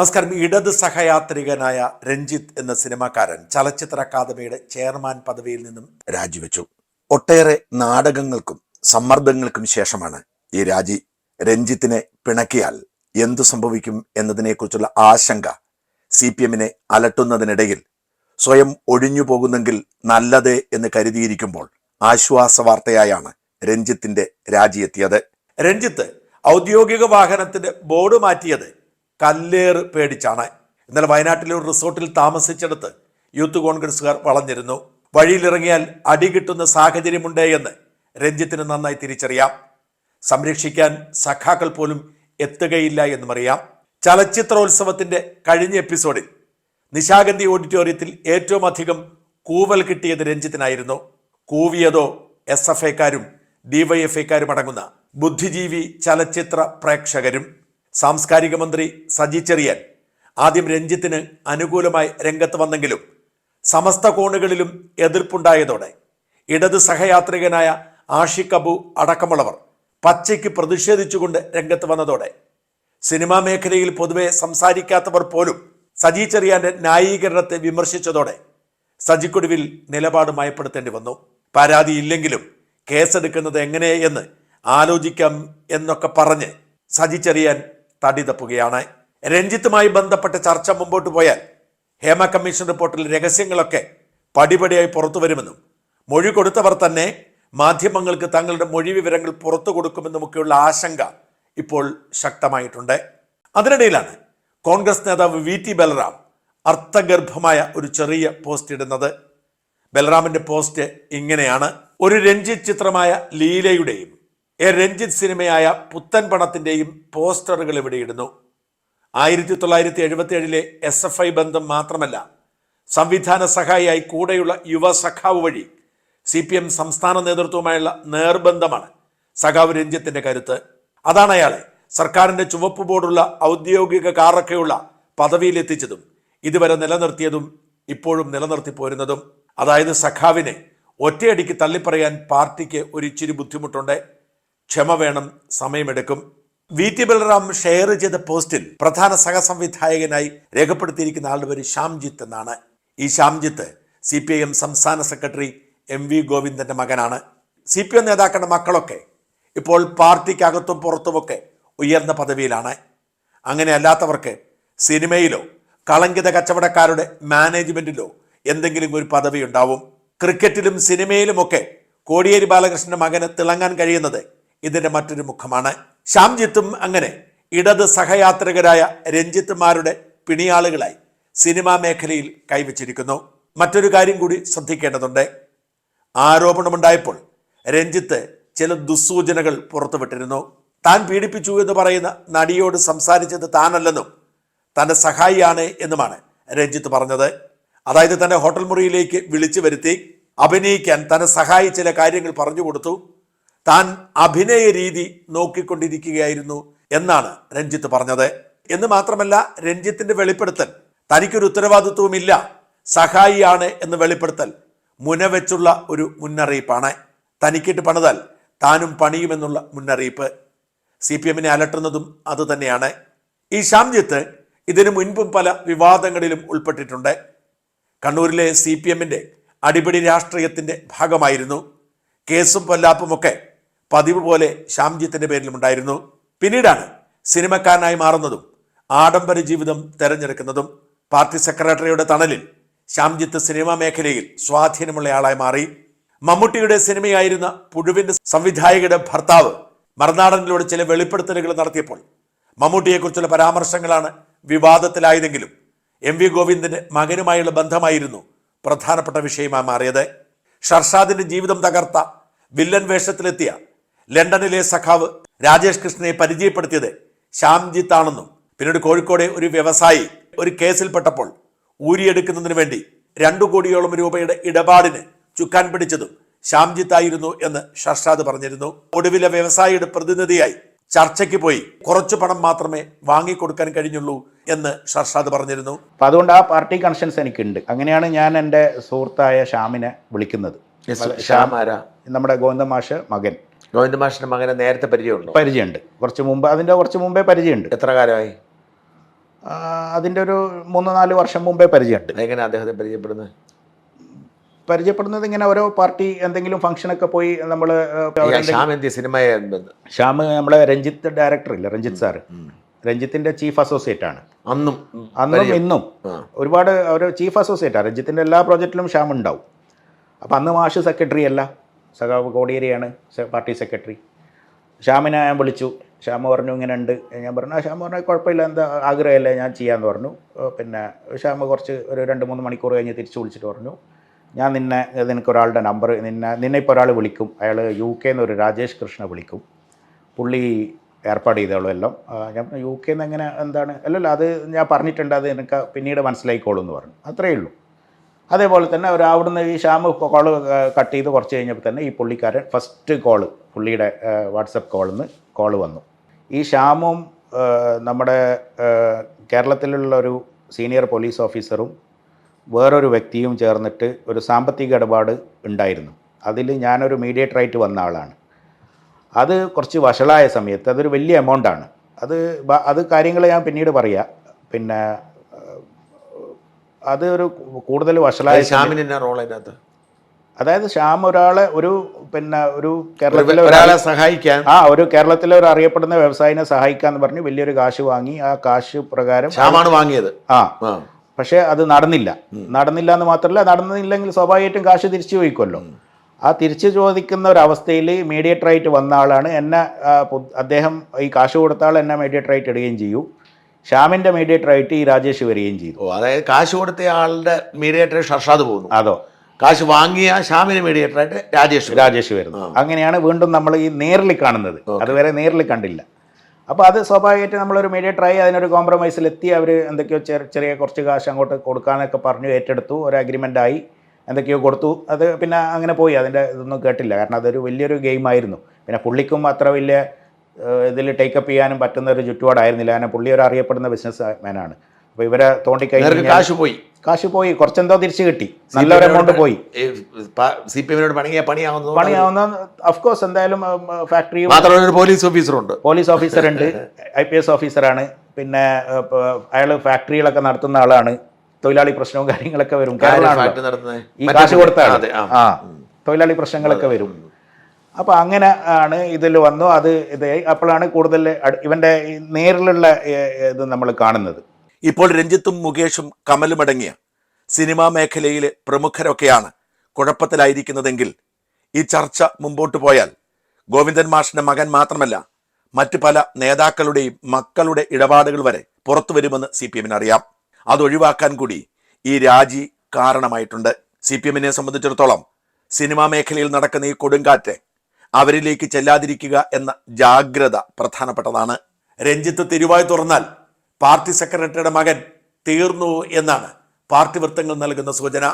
നമസ്കാരം. ഇടത് സഹയാത്രികനായ രഞ്ജിത്ത് എന്ന സിനിമാക്കാരൻ ചലച്ചിത്ര അക്കാദമിയുടെ ചെയർമാൻ പദവിയിൽ നിന്നും രാജിവെച്ചു. ഒട്ടേറെ നാടകങ്ങൾക്കും സമ്മർദ്ദങ്ങൾക്കും ശേഷമാണ് ഈ രാജി. രഞ്ജിത്തിനെ പിണക്കിയാൽ എന്തു സംഭവിക്കും എന്നതിനെക്കുറിച്ചുള്ള ആശങ്ക സി പി എമ്മിനെ അലട്ടുന്നതിനിടയിൽ സ്വയം ഒഴിഞ്ഞു പോകുന്നെങ്കിൽ നല്ലത് എന്ന് കരുതിയിരിക്കുമ്പോൾ ആശ്വാസ വാർത്തയായാണ് രഞ്ജിത്തിന്റെ രാജിയെത്തിയത്. രഞ്ജിത്ത് ഔദ്യോഗിക വാഹനത്തിന്റെ ബോർഡ് മാറ്റിയത് കല്ലേറ് പേടിച്ചാണ്. ഇന്നലെ വയനാട്ടിലെ ഒരു റിസോർട്ടിൽ താമസിച്ചെടുത്ത് യൂത്ത് കോൺഗ്രസുകാർ വളഞ്ഞിരുന്നു. വഴിയിലിറങ്ങിയാൽ അടി കിട്ടുന്ന സാഹചര്യമുണ്ട് എന്ന് രഞ്ജിത്തിന് നന്നായി തിരിച്ചറിയാം. സംരക്ഷിക്കാൻ സഖാക്കൾ പോലും എത്തുകയില്ല എന്നും അറിയാം. ചലച്ചിത്രോത്സവത്തിന്റെ കഴിഞ്ഞ എപ്പിസോഡിൽ നിശാഗന്ധി ഓഡിറ്റോറിയത്തിൽ ഏറ്റവും അധികം കൂവൽ കിട്ടിയത് രഞ്ജിത്തിനായിരുന്നു. കൂവിയതോ എസ് എഫ് ഐക്കാരും ഡിവൈഎഫ്ഐക്കാരും അടങ്ങുന്ന ബുദ്ധിജീവി ചലച്ചിത്ര പ്രേക്ഷകരും സാംസ്കാരിക മന്ത്രി സജി ചെറിയാൻ. ആദ്യം രഞ്ജിത്തിന് അനുകൂലമായി രംഗത്ത് വന്നെങ്കിലും സമസ്ത കോണുകളിലും എതിർപ്പുണ്ടായതോടെ ഇടത് സഹയാത്രികനായ ആഷിഖ് അബു അടക്കമുള്ളവർ പച്ചയ്ക്ക് പ്രതിഷേധിച്ചുകൊണ്ട് രംഗത്ത് വന്നതോടെ സിനിമാ മേഖലയിൽ പൊതുവെ സംസാരിക്കാത്തവർ പോലും സജി ചെറിയാന്റെ ന്യായീകരണത്തെ വിമർശിച്ചതോടെ സജിക്കൊടുവിൽ നിലപാട് മയപ്പെടുത്തേണ്ടി വന്നു. പരാതിയില്ലെങ്കിലും കേസെടുക്കുന്നത് എങ്ങനെയെന്ന് ആലോചിക്കാം എന്നൊക്കെ പറഞ്ഞ് സജി ചെറിയാൻ തടി തപ്പുകയാണ്. രഞ്ജിത്തുമായി ബന്ധപ്പെട്ട ചർച്ച മുമ്പോട്ട് പോയാൽ ഹേമ കമ്മീഷൻ റിപ്പോർട്ടിൽ രഹസ്യങ്ങളൊക്കെ പടിപടിയായി പുറത്തു വരുമെന്നും മൊഴി കൊടുത്തവർ തന്നെ മാധ്യമങ്ങൾക്ക് തങ്ങളുടെ മൊഴി വിവരങ്ങൾ പുറത്തു കൊടുക്കുമെന്നുമൊക്കെയുള്ള ആശങ്ക ഇപ്പോൾ ശക്തമായിട്ടുണ്ട്. അതിനിടയിലാണ് കോൺഗ്രസ് നേതാവ് വി ടി ബലറാം അർത്ഥഗർഭമായ ഒരു ചെറിയ പോസ്റ്റ് ഇടുന്നത്. ബലറാമിന്റെ പോസ്റ്റ് ഇങ്ങനെയാണ്. ഒരു രഞ്ജിത് ചിത്രമായ ലീലയുടെയും എ രഞ്ജിത്ത് സിനിമയായ പുത്തൻ പണത്തിന്റെയും പോസ്റ്ററുകൾ ഇവിടെ ഇടുന്നു. ആയിരത്തി തൊള്ളായിരത്തി എഴുപത്തി ഏഴിലെ എസ് എഫ് ഐ ബന്ധം മാത്രമല്ല സംവിധാന സഹായിയായി കൂടെയുള്ള യുവ സഖാവ് വഴി സി പി എം സംസ്ഥാന നേതൃത്വവുമായുള്ള നേർബന്ധമാണ് സഖാവ് രഞ്ജിത്തിന്റെ കരുത്ത്. അതാണ് അയാളെ സർക്കാരിന്റെ ചുവപ്പ് ബോർഡുള്ള ഔദ്യോഗിക കാറൊക്കെയുള്ള പദവിയിലെത്തിച്ചതും ഇതുവരെ നിലനിർത്തിയതും ഇപ്പോഴും നിലനിർത്തി പോരുന്നതും. അതായത് സഖാവിനെ ഒറ്റയടിക്ക് തള്ളിപ്പറയാൻ പാർട്ടിക്ക് ഒരു ഇച്ചിരി ബുദ്ധിമുട്ടുണ്ട്. ക്ഷമ വേണം സമയമെടുക്കും. വി. ടി. ബലറാം ഷെയർ ചെയ്ത പോസ്റ്റിൽ പ്രധാന സഹസംവിധായകനായി രേഖപ്പെടുത്തിയിരിക്കുന്ന ആളുടെ പേര് ശ്യാംജിത്ത് എന്നാണ്. ഈ Shyamjith C P I M സംസ്ഥാന സെക്രട്ടറി എം വി ഗോവിന്ദന്റെ മകനാണ്. സി പി എം നേതാക്കളുടെ മക്കളൊക്കെ ഇപ്പോൾ പാർട്ടിക്കകത്തും പുറത്തുമൊക്കെ ഉയർന്ന പദവിയിലാണ്. അങ്ങനെ അല്ലാത്തവർക്ക് സിനിമയിലോ കളങ്കിത കച്ചവടക്കാരുടെ മാനേജ്മെന്റിലോ എന്തെങ്കിലും ഒരു പദവി ഉണ്ടാവും. ക്രിക്കറ്റിലും സിനിമയിലുമൊക്കെ കോടിയേരി ബാലകൃഷ്ണന്റെ മകന് തിളങ്ങാൻ കഴിയുന്നത് ഇതിന്റെ മറ്റൊരു മുഖമാണ്. ശ്യാംജിത്തും അങ്ങനെ ഇടത് സഹയാത്രികരായ രഞ്ജിത്തുമാരുടെ പിണിയാളുകളായി സിനിമാ മേഖലയിൽ കൈവച്ചിരിക്കുന്നു. മറ്റൊരു കാര്യം കൂടി ശ്രദ്ധിക്കേണ്ടതുണ്ട്. ആരോപണമുണ്ടായപ്പോൾ രഞ്ജിത്ത് ചില ദുസ്സൂചനകൾ പുറത്തുവിട്ടിരുന്നു. താൻ പീഡിപ്പിച്ചു എന്ന് പറയുന്ന നടിയോട് സംസാരിച്ചത് താനല്ലെന്നും തന്റെ സഹായിയാണ് എന്നുമാണ് രഞ്ജിത്ത് പറഞ്ഞത്. അതായത് തന്റെ ഹോട്ടൽ മുറിയിലേക്ക് വിളിച്ചു വരുത്തി അഭിനയിക്കാൻ തന്നെ സഹായി ചില കാര്യങ്ങൾ പറഞ്ഞു കൊടുത്തു. താൻ അഭിനയ രീതി നോക്കിക്കൊണ്ടിരിക്കുകയായിരുന്നു എന്നാണ് രഞ്ജിത്ത് പറഞ്ഞത്. എന്ന് മാത്രമല്ല രഞ്ജിത്തിന്റെ വെളിപ്പെടുത്തൽ തനിക്കൊരു ഉത്തരവാദിത്വമില്ല സഹായിയാണ് എന്ന് വെളിപ്പെടുത്തൽ മുനവെച്ചുള്ള ഒരു മുന്നറിയിപ്പാണ്. തനിക്കിട്ട് പണിതാൽ താനും പണിയുമെന്നുള്ള മുന്നറിയിപ്പ്. സി പി എമ്മിനെ അലട്ടുന്നതും അതുതന്നെയാണ് ഈ ശാംജിത്ത് ഇതിനു മുൻപും പല വിവാദങ്ങളിലും ഉൾപ്പെട്ടിട്ടുണ്ട്. കണ്ണൂരിലെ സി പി എമ്മിന്റെ അടിപിടി രാഷ്ട്രീയത്തിന്റെ ഭാഗമായിരുന്നു. കേസും പൊല്ലാപ്പുമൊക്കെ പതിവ് പോലെ ശ്യാംജിത്തിന്റെ പേരിലും ഉണ്ടായിരുന്നു. പിന്നീടാണ് സിനിമക്കാരനായി മാറുന്നതും ആഡംബര ജീവിതം തെരഞ്ഞെടുക്കുന്നതും പാർട്ടി സെക്രട്ടറിയുടെ തണലിൽ ശ്യാംജിത്ത് സിനിമാ മേഖലയിൽ സ്വാധീനമുള്ള ആളായി മാറി. മമ്മൂട്ടിയുടെ സിനിമയായിരുന്ന പുഴുവിന്റെ സംവിധായകയുടെ ഭർത്താവ് മറുനാടനിലൂടെ ചില വെളിപ്പെടുത്തലുകൾ നടത്തിയപ്പോൾ മമ്മൂട്ടിയെക്കുറിച്ചുള്ള പരാമർശങ്ങളാണ് വിവാദത്തിലായതെങ്കിലും എം വി ഗോവിന്ദന്റെ മകനുമായുള്ള ബന്ധമായിരുന്നു പ്രധാനപ്പെട്ട വിഷയമായി മാറിയത്. ഷർഷാദിന്റെ ജീവിതം തകർത്ത വില്ലൻ വേഷത്തിലെത്തിയ ലണ്ടനിലെ സഖാവ് രാജേഷ് കൃഷ്ണനെ പരിചയപ്പെടുത്തിയത് ശ്യാംജിത്ത് ആണെന്നും പിന്നീട് കോഴിക്കോടെ ഒരു വ്യവസായി ഒരു കേസിൽപ്പെട്ടപ്പോൾ ഊരിയെടുക്കുന്നതിന് വേണ്ടി രണ്ടു കോടിയോളം രൂപയുടെ ഇടപാടിന് ചുക്കാൻ പിടിച്ചതും ശ്യാംജിത്ത് ആയിരുന്നു എന്ന് ഷർഷാദ് പറഞ്ഞിരുന്നു. ഒടുവിലെ വ്യവസായിയുടെ പ്രതിനിധിയായി ചർച്ചയ്ക്ക് പോയി കുറച്ചു പണം മാത്രമേ വാങ്ങിക്കൊടുക്കാൻ കഴിഞ്ഞുള്ളൂ എന്ന് ഷർഷാദ് പറഞ്ഞിരുന്നു. അപ്പം അതുകൊണ്ട് ആ പാർട്ടി കണക്ഷൻസ് എനിക്കുണ്ട്. അങ്ങനെയാണ് ഞാൻ എന്റെ സുഹൃത്തായ ശ്യാമിനെ വിളിക്കുന്നത്. നമ്മുടെ ഗോവിന്ദമാഷ് മകൻ. ഗോവിന്ദ മാഷിന്റെ മകനെ നേരത്തെ പരിചയമുണ്ടോ? പരിചയമുണ്ട്. കുറച്ച് മുമ്പ് അതിന്റെ കുറച്ച് മുമ്പേ പരിചയമുണ്ട്. എത്ര കാലമായി? അതിന്റെ ഒരു മൂന്ന് നാല് വർഷം മുമ്പേ പരിചയമുണ്ട്. എങ്ങനെ അദ്ദേഹത്തെ പരിചയപ്പെടുന്നത്? പരിചയപ്പെടുന്നത് ഇങ്ങനെ ഓരോ പാർട്ടി എന്തെങ്കിലും ഫംഗ്ഷനൊക്കെ പോയി നമ്മൾ സിനിമ ശ്യാം നമ്മളെ രഞ്ജിത്ത് ഡയറക്ടർ ഇല്ല രഞ്ജിത്ത് സാറ്? രഞ്ജിത്തിന്റെ ചീഫ് അസോസിയേറ്റ് ആണ്. അന്നും അന്നും ഇന്നും ഒരുപാട് ഒരു ചീഫ് അസോസിയേറ്റ് ആണ് രഞ്ജിത്തിന്റെ എല്ലാ പ്രോജക്റ്റിലും ശ്യാം ഉണ്ടാവും. അപ്പം അന്ന് മാഷ് സെക്രട്ടറി അല്ല. സഖാവ് കോടിയേരിയാണ് പാർട്ടി സെക്രട്ടറി. ശ്യാമിനെ ഞാൻ വിളിച്ചു. ശ്യാമ പറഞ്ഞു ഇങ്ങനെ ഉണ്ട്. ഞാൻ പറഞ്ഞു ആ ശ്യാമ പറഞ്ഞു കുഴപ്പമില്ല എന്താ ആഗ്രഹമല്ലേ ഞാൻ ചെയ്യാമെന്ന് പറഞ്ഞു. പിന്നെ ശ്യാമ കുറച്ച് ഒരു രണ്ട് മൂന്ന് മണിക്കൂർ കഴിഞ്ഞ് തിരിച്ചു വിളിച്ചിട്ട് പറഞ്ഞു ഞാൻ നിന്നെ നിനക്ക് ഒരാളുടെ നമ്പർ നിന്നെ നിന്നെ ഇപ്പോൾ ഒരാൾ വിളിക്കും. അയാൾ യു കെ ഒരു രാജേഷ് കൃഷ്ണ വിളിക്കും. പുള്ളി ഏർപ്പാട് ചെയ്തോളൂ എല്ലാം. ഞാൻ യു കെന്ന് എങ്ങനെ എന്താണ്? അല്ലല്ല അത് ഞാൻ പറഞ്ഞിട്ടുണ്ട് അത് നിനക്ക് പിന്നീട് മനസ്സിലായിക്കോളൂ എന്ന് പറഞ്ഞു. അത്രയേ ഉള്ളൂ. അതേപോലെ തന്നെ അവർ അവിടുന്ന് ഈ ഷാമ് കോൾ കട്ട് ചെയ്ത് കുറച്ച് കഴിഞ്ഞപ്പോൾ തന്നെ ഈ പുള്ളിക്കാരൻ ഫസ്റ്റ് കോൾ പുള്ളിയുടെ വാട്സപ്പ് കോളിൽ നിന്ന് കോൾ വന്നു. ഈ ശ്യാമും നമ്മുടെ കേരളത്തിലുള്ള ഒരു സീനിയർ പോലീസ് ഓഫീസറും വേറൊരു വ്യക്തിയും ചേർന്നിട്ട് ഒരു സാമ്പത്തിക ഇടപാട് ഉണ്ടായിരുന്നു. അതിൽ ഞാനൊരു മീഡിയേറ്ററായിട്ട് വന്ന ആളാണ്. അത് കുറച്ച് വഷളായ സമയത്ത് അതൊരു വലിയ എമൗണ്ടാണ് അത് അത് കാര്യങ്ങൾ ഞാൻ പിന്നീട് പറയാം. പിന്നെ അത് ഒരു കൂടുതൽ വഷളായ ശ്യാമിന് എന്നാ റോൾ അതിനകത്ത്? അതായത് ശ്യാം ഒരാളെ ഒരു പിന്നെ ഒരു കേരളത്തിലെ ഒരാളെ സഹായിക്കാൻ. ആ ഒരു കേരളത്തിലെ ഒരു അറിയപ്പെടുന്ന വ്യവസായിനെ സഹായിക്കാന്ന് പറഞ്ഞ് വലിയൊരു കാശ് വാങ്ങി ആ കാശ് പ്രകാരം ശ്യാമാണ് വാങ്ങിയത്. ആ. പക്ഷെ അത് നടന്നില്ല. നടന്നില്ല എന്ന് മാത്രമല്ല നടന്നില്ലെങ്കിൽ സ്വാഭാവികമായിട്ടും കാശ് തിരിച്ചു പോയിക്കൊല്ലോ ആ തിരിച്ചു ചോദിക്കുന്ന ഒരു അവസ്ഥയിൽ മീഡിയേറ്ററായിട്ട് വന്ന ആളാണ്. എന്നെ അദ്ദേഹം ഈ കാശ് കൊടുത്ത ആൾ എന്നെ മീഡിയേറ്ററായിട്ട് ഇടുകയും ചെയ്യും. ഷ്യാമിന്റെ മീഡിയേറ്ററായിട്ട് ഈ രാജേഷ് വരികയും ചെയ്തു. ഓ അതായത് കാശ് കൊടുത്ത ആളുടെ മീഡിയേറ്റർ ഷർഷാദ് പോകുന്നു. അതോ? കാശ് വാങ്ങിയ ശ്യാമിന് മീഡിയേറ്ററായിട്ട് രാജേഷ് രാജേഷ് വരുന്നു. അങ്ങനെയാണ് വീണ്ടും നമ്മൾ ഈ നേരിൽ കാണുന്നത്. അതുവരെ നേരിൽ കണ്ടില്ല. അപ്പോൾ അത് സ്വാഭാവികമായിട്ട് നമ്മളൊരു മീഡിയേറ്ററായി അതിനൊരു കോംപ്രമൈസിലെത്തി അവർ എന്തൊക്കെയോ ചെറിയ ചെറിയ കുറച്ച് കാശ് അങ്ങോട്ട് കൊടുക്കാനൊക്കെ പറഞ്ഞു ഏറ്റെടുത്തു. ഒരു അഗ്രിമെന്റ് ആയി എന്തൊക്കെയോ കൊടുത്തു. അത് പിന്നെ അങ്ങനെ പോയി. അതിന്റെ ഇതൊന്നും കേട്ടില്ല. കാരണം അതൊരു വലിയൊരു ഗെയിമായിരുന്നു പിന്നെ പുള്ളിക്കും അത്ര വലിയ ഇതിൽ ടേക്കപ്പ് ചെയ്യാനും പറ്റുന്ന ഒരു ചുറ്റുപാടായിരുന്നില്ല. കാരണം പുള്ളി ഒരു അറിയപ്പെടുന്ന ബിസിനസ് മാനാണ് അപ്പോൾ ഇവരെ തോണ്ടിക്കഴിഞ്ഞാൽ കാശ് പോയി. കാശ് പോയി. കുറച്ചെന്തോ തിരിച്ചു കിട്ടി. നല്ലൊരു എമൗണ്ട് പോയി. സി പി എമ്മിനോട് പണിയാ പണിയാവുന്ന പണിയാവുന്ന അഫ്കോഴ്സ് എന്തായാലും ഫാക്ടറി മാത്രമല്ല പോലീസ് ഓഫീസറുണ്ട് പോലീസ് ഓഫീസറുണ്ട് ഐ പി എസ് ഓഫീസറാണ് പിന്നെ അയാൾ ഫാക്ടറികളൊക്കെ നടത്തുന്ന ആളാണ്. തൊഴിലാളി പ്രശ്നവും കാര്യങ്ങളൊക്കെ വരും. ഈ കാശ് കൊടുത്ത ആൾ. അതെ ആ. ആ. തൊഴിലാളി പ്രശ്നങ്ങളൊക്കെ വരും. അപ്പോൾ അങ്ങനെ ആണ് ഇതിൽ വന്നു. അത് ഇത് അപ്പോഴാണ് കൂടുതൽ ഇവന്റെ നേരിലുള്ള ഇത് നമ്മൾ കാണുന്നത്. ഇപ്പോൾ രഞ്ജിത്തും മുകേഷും കമലുമടങ്ങിയ സിനിമാ മേഖലയിലെ പ്രമുഖരൊക്കെയാണ് കുഴപ്പത്തിലായിരിക്കുന്നതെങ്കിൽ ഈ ചർച്ച മുമ്പോട്ട് പോയാൽ ഗോവിന്ദൻ മാഷിന്റെ മകൻ മാത്രമല്ല മറ്റ് പല നേതാക്കളുടെയും മക്കളുടെ ഇടപാടുകൾ വരെ പുറത്തു വരുമെന്ന് സി പി എമ്മിന് അറിയാം അതൊഴിവാക്കാൻ കൂടി ഈ രാജി കാരണമായിട്ടുണ്ട്. സി പി എമ്മിനെ സംബന്ധിച്ചിടത്തോളം സിനിമാ മേഖലയിൽ നടക്കുന്ന ഈ കൊടുങ്കാറ്റ് അവരിലേക്ക് ചെല്ലാതിരിക്കുക എന്ന ജാഗ്രത പ്രധാനപ്പെട്ടതാണ്. രഞ്ജിത്ത് തിരുവായി തുറന്നാൽ പാർട്ടി സെക്രട്ടറിയുടെ മകൻ തീർന്നു എന്നാണ് പാർട്ടി വൃത്തങ്ങൾ നൽകുന്ന സൂചന.